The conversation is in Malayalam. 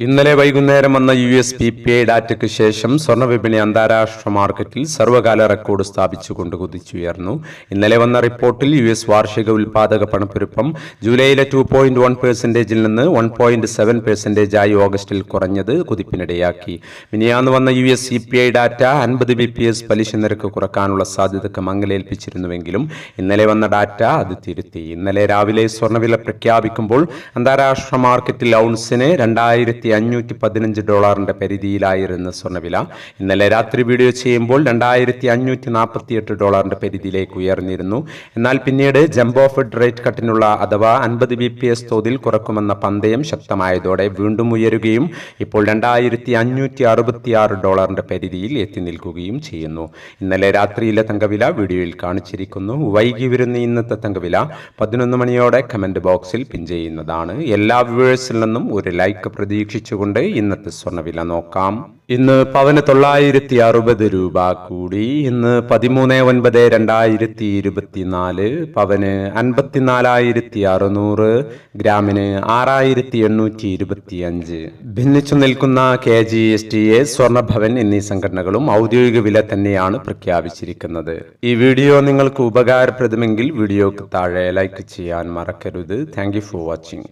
ഇന്നലെ വൈകുന്നേരം വന്ന U S P P I ഡാറ്റയ്ക്ക് ശേഷം സ്വർണവിപണി അന്താരാഷ്ട്ര മാർക്കറ്റിൽ സർവകാല റെക്കോർഡ് സ്ഥാപിച്ചുകൊണ്ട് കുതിച്ചുയർന്നു. ഇന്നലെ വന്ന റിപ്പോർട്ടിൽ യു എസ് വാർഷിക ഉൽപാദക പണപ്പെരുപ്പം ജൂലൈയിലെ ടു പോയിന്റ് വൺ പെർസെന്റേജിൽ നിന്ന് വൺ പോയിന്റ് സെവൻ പെർസെന്റേജ് ആയി ഓഗസ്റ്റിൽ കുറഞ്ഞത് കുതിപ്പിനിടയാക്കി. മിനിയാന്ന് വന്ന U S C P I data അൻപത് ബി പി എസ് പലിശ നിരക്ക് കുറക്കാനുള്ള സാധ്യതക്ക് മങ്ങലേൽപ്പിച്ചിരുന്നുവെങ്കിലും ഇന്നലെ വന്ന ഡാറ്റ അത് തിരുത്തി. ഇന്നലെ രാവിലെ സ്വർണവില പ്രഖ്യാപിക്കുമ്പോൾ അന്താരാഷ്ട്ര മാർക്കറ്റിൽ ഔൺസിന് രണ്ടായിരത്തി അഞ്ഞൂറ്റി പതിനഞ്ച് ഡോളറിന്റെ പരിധിയിലായിരുന്നു സ്വർണവില. ഇന്നലെ രാത്രി വീഡിയോ ചെയ്യുമ്പോൾ രണ്ടായിരത്തി അഞ്ഞൂറ്റി നാൽപ്പത്തി എട്ട് ഡോളറിന്റെ പരിധിയിലേക്ക് ഉയർന്നിരുന്നു. എന്നാൽ പിന്നീട് ജംബോ ഫെഡ് റേറ്റ് കട്ടിനുള്ള അഥവാ അൻപത് ബി പി എസ് തോതിൽ കുറക്കുമെന്ന പന്തയം ശക്തമായതോടെ വീണ്ടും ഉയരുകയും ഇപ്പോൾ രണ്ടായിരത്തി അഞ്ഞൂറ്റി അറുപത്തി ആറ് ഡോളറിന്റെ പരിധിയിൽ എത്തി നിൽക്കുകയും ചെയ്യുന്നു. ഇന്നലെ രാത്രിയിലെ തങ്കവില വീഡിയോയിൽ കാണിച്ചിരിക്കുന്നു. വൈകി വരുന്ന ഇന്നത്തെ തങ്കവില പതിനൊന്ന് മണിയോടെ കമന്റ് ബോക്സിൽ പിൻ ചെയ്യുന്നതാണ്. എല്ലാ വ്യൂവേഴ്സിൽ നിന്നും ഒരു ലൈക്ക് പ്രതീക്ഷിച്ചുകൊണ്ട് ഇന്നത്തെ സ്വർണവില നോക്കാം. ഇന്ന് പവന് തൊള്ളായിരത്തി അറുപത് രൂപ കൂടി. ഇന്ന് പതിമൂന്ന് ഒൻപത് രണ്ടായിരത്തി ഇരുപത്തിനാല് പവന് അൻപത്തിനാലായിരത്തി അറുന്നൂറ് ഗ്രാമിന് ആറായിരത്തി എണ്ണൂറ്റി ഇരുപത്തി അഞ്ച് ഭിന്നിച്ചു നിൽക്കുന്ന K G S T A Swarnabhavan എന്നീ സംഘടനകളും ഔദ്യോഗിക വില തന്നെയാണ് പ്രഖ്യാപിച്ചിരിക്കുന്നത്. ഈ വീഡിയോ നിങ്ങൾക്ക് ഉപകാരപ്രദമെങ്കിൽ വീഡിയോക്ക് താഴെ ലൈക്ക് ചെയ്യാൻ മറക്കരുത്. Thank for watching.